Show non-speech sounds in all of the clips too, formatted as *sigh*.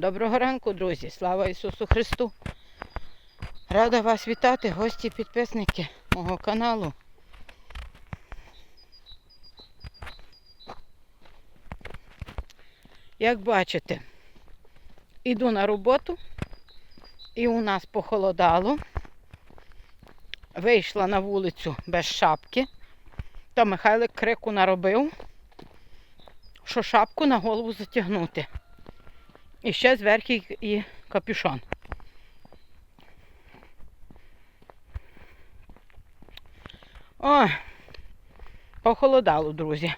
Доброго ранку, друзі! Слава Ісусу Христу! Рада вас вітати, гості підписники мого каналу. Як бачите, іду на роботу і у нас похолодало. Вийшла на вулицю без шапки, то Михайлик крику наробив, що шапку на голову затягнути. І ще зверху і- капюшон. Ой, похолодало, друзі.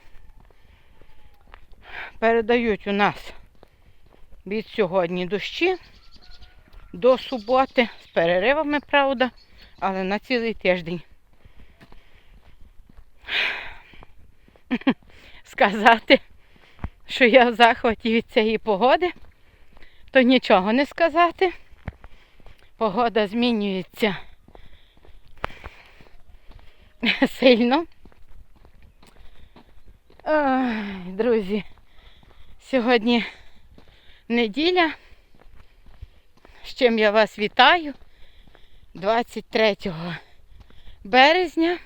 Передають у нас від сьогодні дощі до суботи з переривами, правда, але на цілий тиждень. *laughs* Сказати, що я в захваті від цієї погоди, то нічого не сказати. Погода змінюється *laughs* сильно. Ой, друзі, сьогодні неділя, з чим я вас вітаю 23 березня.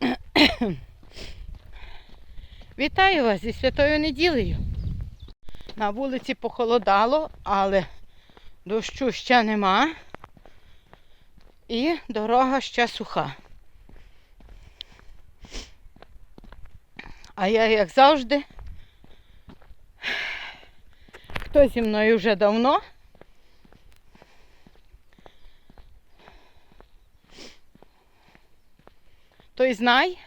*coughs* Вітаю вас зі святою неділею. На вулиці похолодало, але дощу ще нема. І дорога ще суха. А я, як завжди, хто зі мною вже давно. Той знай,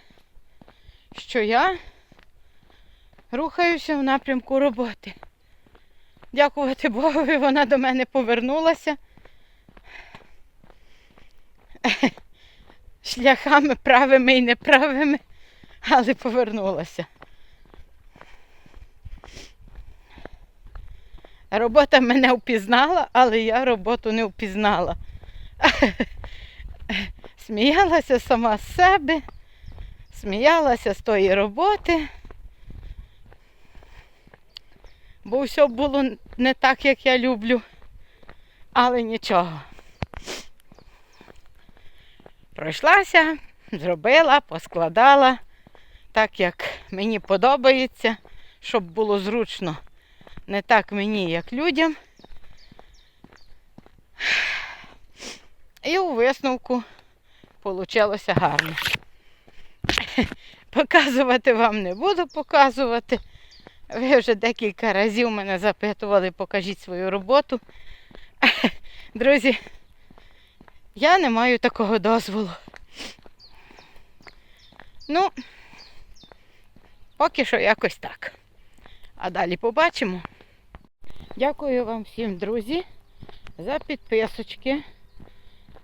що я рухаюся в напрямку роботи. Дякувати Богові, вона до мене повернулася. Шляхами правими і неправими, але повернулася. Робота мене впізнала, але я роботу не впізнала. Сміялася сама з себе, сміялася з тої роботи. Бо все було не так, як я люблю, але нічого. Пройшлася, зробила, поскладала так, як мені подобається, щоб було зручно. Не так мені, як людям. І у висновку вийшло гарно. Показувати вам не буду показувати. Ви вже декілька разів мене запитували, покажіть свою роботу. *laughs* Друзі, я не маю такого дозволу. Ну, поки що якось так. А далі побачимо. Дякую вам всім, друзі, за підписочки,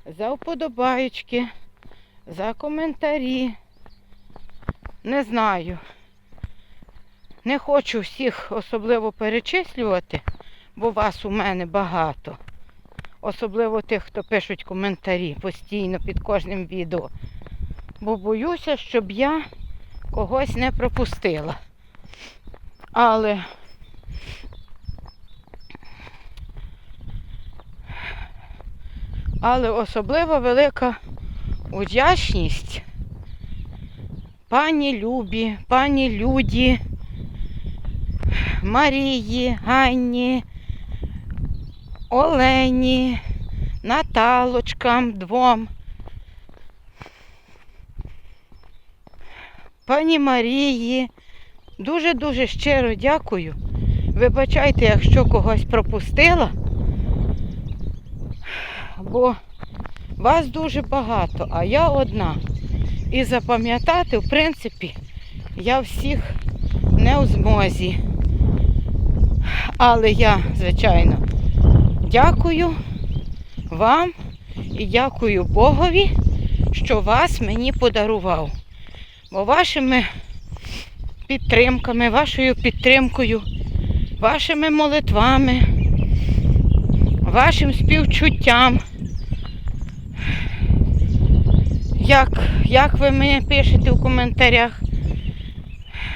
за вподобаєчки, за коментарі. Не знаю. Не хочу всіх особливо перечислювати, бо вас у мене багато. Особливо тих, хто пишуть коментарі постійно під кожним відео. Бо боюся, щоб я когось не пропустила. Але але особливо велика вдячність пані Любі, пані Люді, Марії, Ганні, Олені, Наталочкам двом. Пані Марії, дуже-дуже щиро дякую. Вибачайте, якщо когось пропустила, бо вас дуже багато, а я одна. І запам'ятати, в принципі, я всіх не у змозі. Але я, звичайно, дякую вам і дякую Богові, що вас мені подарував. Бо вашими підтримками, вашою підтримкою, вашими молитвами, вашим співчуттям. Як, як ви мені пишете в коментарях,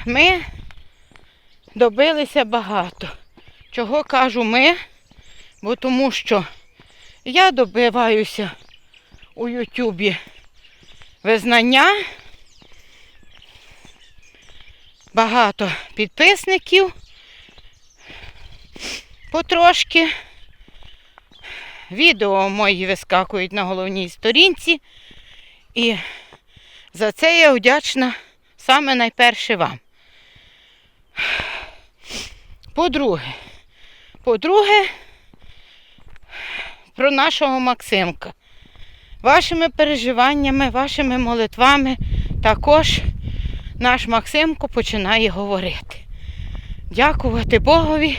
ми добилися багато. Чого кажу ми? Бо тому що я добиваюся у Ютубі визнання. Багато підписників. Потрошки. Відео мої вискакують на головній сторінці. І за це я вдячна саме найперше вам. По-друге, по-друге, про нашого Максимка. Вашими переживаннями, вашими молитвами також наш Максимко починає говорити. Дякувати Богові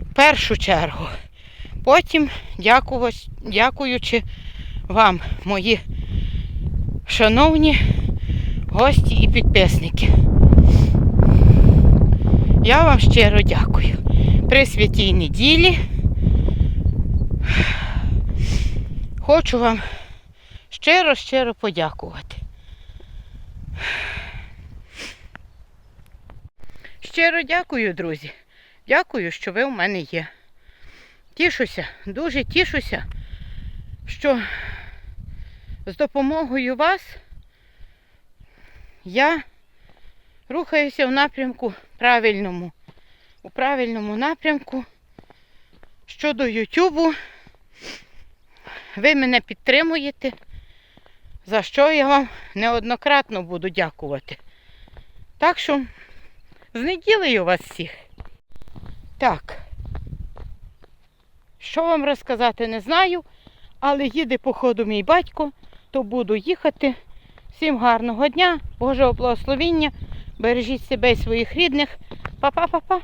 в першу чергу. Потім дякуючи вам, мої шановні гості і підписники. Я вам щиро дякую. При святій неділі хочу вам щиро-щиро подякувати. Щиро дякую, друзі. Дякую, що ви в мене є. Тішуся, дуже тішуся, що з допомогою вас я рухаюся в напрямку правильному. У правильному напрямку щодо Ютубу. Ви мене підтримуєте, за що я вам неоднократно буду дякувати. Так що з неділею вас всіх. Так. Що вам розказати, не знаю, але їде по ходу мій батько, то буду їхати. Всім гарного дня, Божого благословіння. Бережіть себе і своїх рідних. Па-па-па-па.